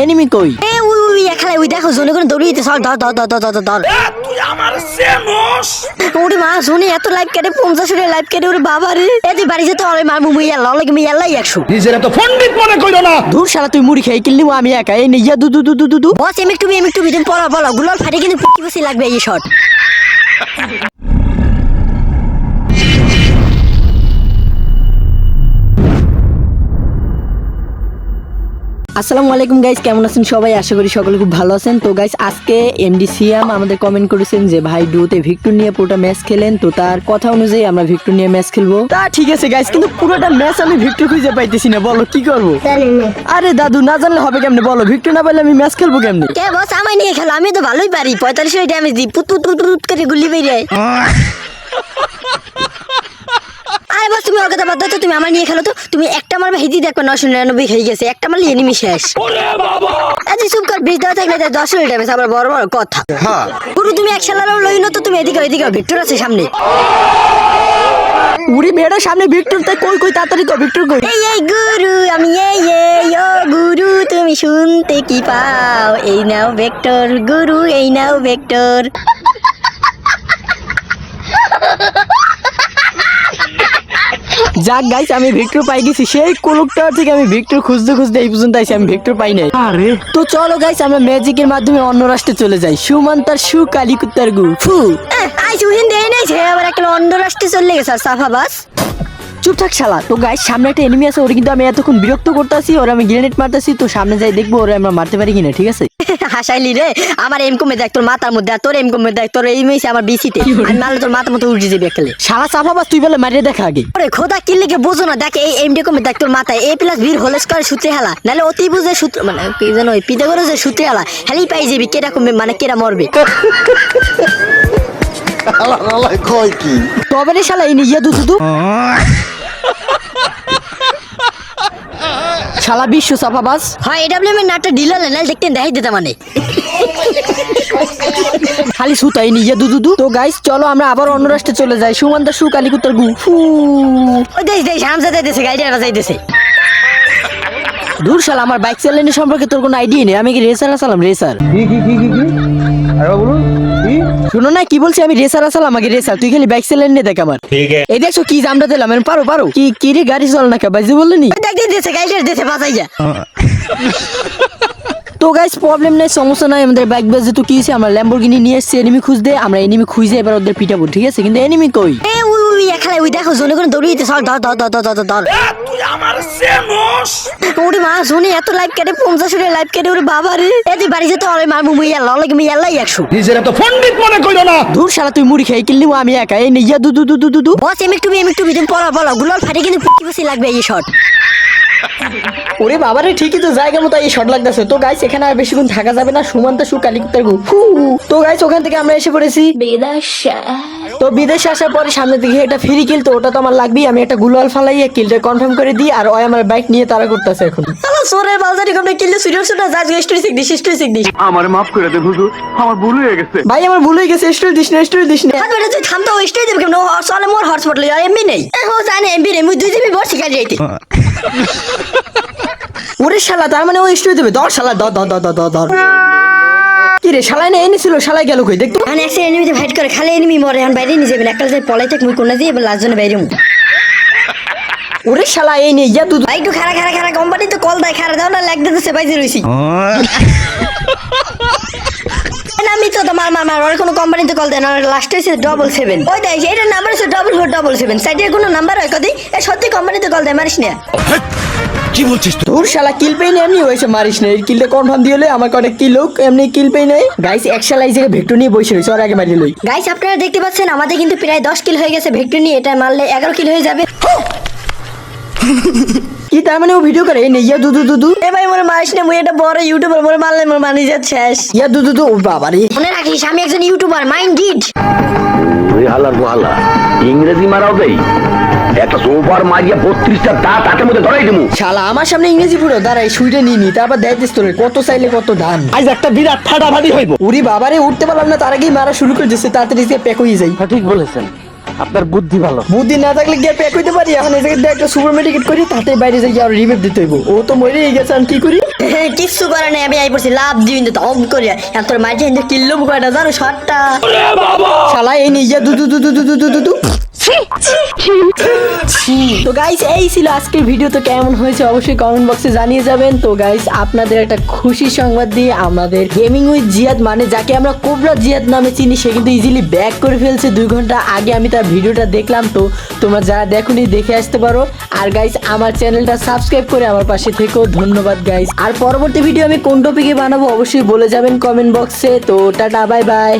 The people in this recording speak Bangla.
এনিমি কই? এ উই উই এখানে উই দেখো জোনে করে দৌড়িয়ে দিতে সর ধর ধর ধর ধর ধর ধর তুই আমার সেনস ওরে মা জোনে এত লাইভ কেটে পঞ্চাশ লাইভ কেটে ওরে বাবা রে। এ তুই বাড়ি যেতে অরে মার মুই আল্লাহ লাগে মুই আল্লাহ একশো। নিজের এত পণ্ডিত মনে কইলো না! দূর শালা তুই মুড়ি খেয়ে কিনলি আমি একা। এই নিয়া দু দু দু দু দু দু। বস এম একটু এম একটু তুমি পড়া বলো গুলাল ফাটে কিন্তু ফুটি বসে লাগবে এই শট আসসালামু আলাইকুম গাইস কেমন আছেন সবাই? আশা করি সকলে খুব ভালো আছেন। তো গাইস আজকে এমডি সিয়াম আমাদের কমেন্ট করেছেন যে ভাই ডুতে ভিক্টর নিয়ে পুরোটা ম্যাচ খেলেন। তো তার কথা অনুযায়ী আমরা ভিক্টর নিয়ে ম্যাচ খেলব। তা ঠিক আছে গাইস কিন্তু পুরোটা ম্যাচ আমি ভিক্টর খুঁজে পাইতেছি না। বলো কি করব? আরে দাদু না জানলে হবে কেমনে? বলো ভিক্টর না পাইলে আমি ম্যাচ খেলব কেমনে? কে বস আমায় নিয়ে খেলো? আমি তো ভালোই পারি। পঁয়তাল্লিশ ড্যামেজ দিই পুত পুত করে গুলি বেরিয়ে আরে বস তুমি ওর কথা বাদ দাও তো, তুমি আমার নিয়ে খেলো তো। তুমি একটা মারবে হিদি দেখো নশো নিরানব্বই হয়ে গেছে। একটা মারলে এনিমি শেষ। আজ চুপ কর বিষ দেওয়া থাকলে তাই দশ মিনিট ড্যামেজ আবার বড় বড় কথা। পুরো তুমি এক সালারও লই না তো তুমি এদিকে ওইদিকে ভিক্টর আছে সামনে। উড়ি বেড়ার সামনে ভিক্টর তাই কই কই তাড়াতাড়ি কই ভিক্টর কই। এই এই গুরু আমি এই এই ও গুরু তুমি শুনতে কি পাও? এই নাও ভেক্টর গুরু এই নাও ভেক্টর। যাক গাইস আমি ভিক্টর পাই গেছি। সেই কোলকটার থেকে আমি ভিক্টর খুঁজতে খুঁজতে এই পর্যন্ত আইছি আমি ভিক্টর পাই নাই। আরে। তো চলো গাইস আমরা ম্যাজিকের মাধ্যমে অন্য রাষ্ট্রে চলে যাই। সুমান্তার সু কালিকুত্তার গু। ফু। আইসি উহিন দেয় নাই সে আবার একটা অন্য রাষ্ট্রে চলে গেছে সাফা বাস। চুপ থাক শালা। তো গাইস সামনে একটা এনিমি আছে ওরা কিন্তু আমি এতক্ষণ বিরক্ত করতেছি ওরা আমি গ্রেনেড মারতেছি তো সামনে যাই দেখব ওরা আমরা মারতে পারি কিনা ঠিক আছে? হাসাইলি রে? আমার এম কমে দেখ তোর মাথার মধ্যে আর তোর এম কমে দেখ তোর এই মেয়েছে আমার বিসিতে। আমি মারলে তোর মাথার মতো উঠে যাবে খেলে শালা চাপাবাস তুই বলে মারিয়ে দেখা আগে। ওরে খোদা কে বোঝো না? দেখ এই এমডি কমে দেখ তোর মাথায়। এ প্লাস ভির হোল স্কয়ার সূত্রে হেলা। নাহলে অতি বুঝে সূত্র মানে কি জানো ওই পিথাগোরাস যে সূত্রে হেলা। হেলি পাই যাবি কেটা কমবে মানে কেটা মরবে? আল্লাহ আল্লাহ কয় কি? তবে রে শালা এই নিয়ে দু দু শালা বিশ্ব চাপাবাস হয় এডাব্লিউ এর নাটটা ডিলার না দেখতে দেখাই দিতে মানে। খালি সুতাই নিয়ে দু দু দু। তো গাইস চলো আমরা আবার অন্য রাষ্ট্রে চলে যাই। সুমান্তার সু কালিকুত্তার গু। ফু। ওই দেশ দেশ হামজা যাইতেছে গাড়ি আর যাইতেছে। দূর শালা আমার বাইক চালানোর সম্পর্কে তোর কোনো আইডিয়া নেই। আমি কি রেসার আসালাম রেসার কি কি কি কি আরে বলুন শোনো না কি বলছি আমি? রেসার আসালাম আগে রেসার তুই খালি বাইক চালান নিয়ে দেখ আমার। ঠিক আছে। এই দেখছ কি জামটা দিলাম? আমি পারো পারো। কি কি রে গাড়ি চল না কে বাইজি ওই দেখ দিতেছে গাড়ি আর দিতেছে বাঁচাই যা। তো গাইস প্রবলেম নাই সমস্যা নাই আমাদের বাইক বাজে তো কি হয়েছে? আমরা ল্যাম্বরগিনি নিয়ে এসেছি এনিমি খুঁজতে। আমরা এনিমি খুঁজে এবার ওদের পিটাবো ঠিক আছে? কিন্তু এনিমি কই? এ উই উই এখানে উই দেখো জোনে করে দৌড়িয়ে সর ধর ধর ধর ধর ধর ধর। তুই আমার ওরে মা জোনে এত লাইভ কেটে পঞ্চাশ লাইভ কেটে ওরে বাবা রে। এ তুই বাড়ি যেতে অরে মার মুই আল্লাহ লাগে মুই আল্লাহ একশো। নিজের এত পণ্ডিত মনে কইলো না। দূর শালা তুই মুড়ি খেয়ে কিনলি আমি একা। এই নিয়ে দু দু দু দু দু দু। বস এম একটু এম একটু তুমি পড়া বলো। গুলাল ফাটে কিন্তু ফুটি বসে লাগবে এই শট ওরে বাবারে ঠিকই তো জায়গা মতো এই শট লাগতেছে। তো গাইস এখানে আর বেশিক্ষণ থাকা যাবে না। সুমন্ত সু কালিকুত্তার গু তো গাইস ওখান থেকে আমরা এসে পড়েছি। তো বিদেশে আসার পরে সামনে দিকে একটা ফ্রি কিল তো ওটা তো আমার লাগবেই। আমি একটা গুলাল ফালাইয়ে কিলটা কনফার্ম করে দিই আর ওই আমার বাইক নিয়ে তারা করতেছে এখন। কমনে সুটা যাজ স্টোরি দিস স্টোরি শিখ দিস। আমার মাফ করে দে হুজুর আমার ভুল হয়ে গেছে। ভাই আমার ভুল হয়ে গেছে স্টোরি দিস না স্টোরি দিস না। তুই স্টোরি দেবে মোর হটস্পট লই আর এমবি নেই ও জানে এমবি নেই মুই দুই বসে কাজ যাইতে। ওরে শালা তার মানে ও স্টোরি দেবে। ধর শালা ধর ধর ধর ধর। ধর কি রে শালাই না এনেছিল শালাই গেল কই? দেখতো মানে একসে এনিমিতে ফাইট করে খালি এনিমি মরে এখন বাইরে নিয়ে যাবেন একটা যে পলাই থাক মুই কোনা দিয়ে এবার লাস্ট জনে বাইরে ওরে শালা এই নিয়ে যা তুই ভাই একটু খারা খারা খারা কোম্পানি তো কল দেয় খারা দাও না লাগ দিতেছে বাইরে রইছি। আমি তো তোমার মার মার ওর কোনো কোম্পানিতে কল দেয় না লাস্ট হয়েছে ডবল সেভেন ওই দেখ এটার নাম্বার হচ্ছে ডবল ফোর ডবল সেভেন সাইডের কোনো নাম্বার হয় কদি? এ সত্যি কোম্পানিতে কল দেয় মারিস না। কি বলছিস তোর শালা কিল পেই না এমনি হয়েছে মারিস না। এই কিলটা কনফার্ম দিয়ে হলে আমার কটা কিল হোক এমনি কিল পেই নাই। গাইস এক শালা এই জায়গায় ভেক্টর নিয়ে বসে রয়েছে ওর আগে মারি লই। গাইস আপনারা দেখতে পাচ্ছেন আমাদের কিন্তু প্রায় দশ কিল হয়ে গেছে ভেক্টর নিয়ে এটা মারলে এগারো কিল হয়ে যাবে। কি তার মানে ও ভিডিও করে? এই নিয়ে দু দু দু দু। এ ভাই মনে মারিস না মুই এটা বড় ইউটিউবার মনে মারলে মোর মানি যা শেষ ইয়া দু দু দু ও বাবা রে মনে রাখিস আমি একজন ইউটিউবার মাইন্ড ডিড তুই হালার গোহালা ইংরেজি মারাও দেই। একটা সোফার মারিয়া বত্রিশটা দাঁত হাতের মধ্যে ধরাই দেবো শালা আমার সামনে ইংরেজি পুরো দাঁড়াই শুইটা নিয়ে নি তারপর দেখ তোরে কত চাইলে কত দান আজ একটা বিরাট ফাটাফাটি হইব। উরি বাবারে উঠতে পারলাম না তার আগেই মারা শুরু করে দিচ্ছে তাড়াতাড়ি গিয়ে প্যাক হয়ে যাই। ঠিক বলেছেন। আপনার বুদ্ধি ভালো। বুদ্ধি না থাকলে গিয়ে প্যাক হইতে পারি এখন এই একটা সুপার মেডিকেট করি তাতে বাইরে যাই আর রিভাইভ দিতে হইব। ও তো মরে গেছে আমি কি করি? কিচ্ছু করে নাই আমি আই পড়ছি লাভ দিই কিন্তু ধম করি এখন তোর মাঝে কিল্লু বুকাটা জানো শটটা। শালা এই নিজে দু দু দু দু দু দু দু। তো গাইস এই ছিল আজকের ভিডিও তো কেমন হয়েছে অবশ্যই কমেন্ট বক্সে জানিয়ে যাবেন। তো গাইস আপনাদের একটা খুশি সংবাদ দিয়ে আমাদের গেমিং উইথ জিয়াদ মানে যাকে আমরা কোবরা জিয়াদ নামে চিনি সে কিন্তু ইজিলি ব্যাক করে ফেলছে দুই ঘণ্টা আগে আমি তার ভিডিওটা দেখলাম। তো তোমরা যারা দেখোনি দেখে আসতে পারো। আর গাইস আমার চ্যানেলটা সাবস্ক্রাইব করে আমার পাশে থেকেও ধন্যবাদ গাইস আর পরবর্তী ভিডিও আমি কোন টপিকে বানাবো অবশ্যই বলে যাবেন কমেন্ট বক্সে তো টাটা বাই বাই